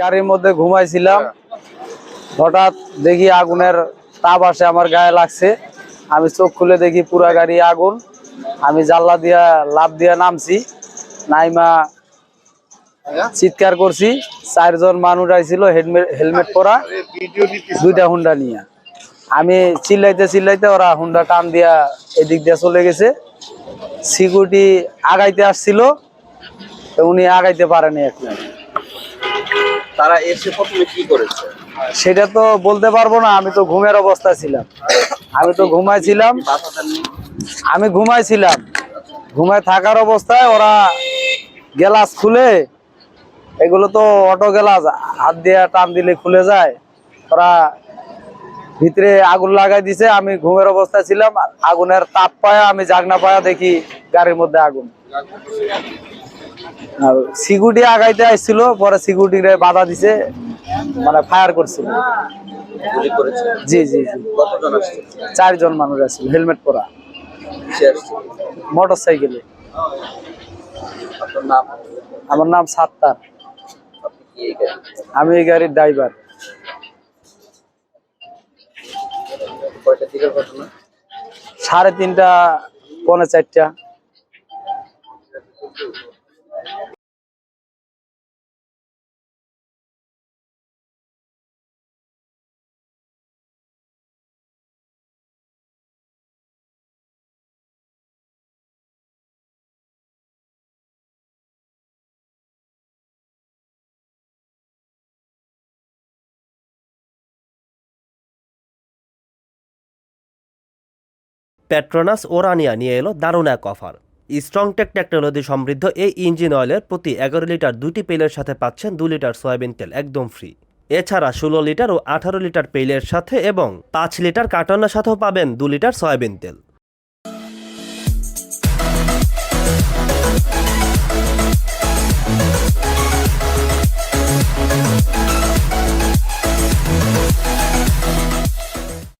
গাড়ির মধ্যে ঘুমাইছিলাম। হঠাৎ দেখি আগুনের তাপ আসে, আমার গায়ে লাগছে। আমি চোখ খুলে দেখি পুরা গাড়ি আগুন। আমি জানলা দিয়া লাভ দিয়া নামছি। নাইমা চিৎকার করছি। চারজন মানুষ আইছিল হেলমেট পরা। দুইটা হুন্ডা নিয়ে। আমি চিল্লাইতে চিল্লাইতে ওরা হুন্ডা টান দিয়া এদিক দিয়ে চলে গেছে। সিকিউরিটি আগাইতে আসছিল তো উনি আগাইতে পারেনি এখন। তারা এসে প্রথমে কি করেছে? সেটা তো বলতে পারব না আমি তো ঘুমের অবস্থায় ছিলাম। আমি তো ঘুমাইছিলাম আমি ঘুমাইছিলাম ঘুমায় থাকার অবস্থায় ওরা গ্লাস খুলে এগুলো তো অটো গ্লাস হাত দিয়ে টান দিলে খুলে যায়। ওরা ভিতরে আগুন লাগাই দিছে আমি ঘুমের অবস্থায় ছিলাম আগুনের তাপ পায়া আমি জাগনা পায়া দেখি গাড়ির মধ্যে আগুন। আর সিকিউরিটি আগাইতে আসছিল পরে সিকিউরিটি বাধা দিছে মানে ফায়ার করছিল। জি জি জি। চারজন মানুষ আছিল হেলমেট পরা। মোটর সাইকেলে আমার নাম সাত্তার। আমি এই গাড়ির ড্রাইভার ঘটনা? সাড়ে তিনটা পৌনে চারটা। পেট্রোনাস ওরানিয়া নিয়ে এলো দারুণ এক অফার। স্ট্রংটেক টেকনোলজি সমৃদ্ধ এই ইঞ্জিন অয়েলের প্রতি এগারো লিটার দুটি পেলের সাথে পাচ্ছেন দু লিটার সয়াবিন তেল একদম ফ্রি। এছাড়া ষোলো লিটার ও আঠারো লিটার পেলের সাথে এবং পাঁচ লিটার কার্টনের সাথেও পাবেন দু লিটার সয়াবিন তেল।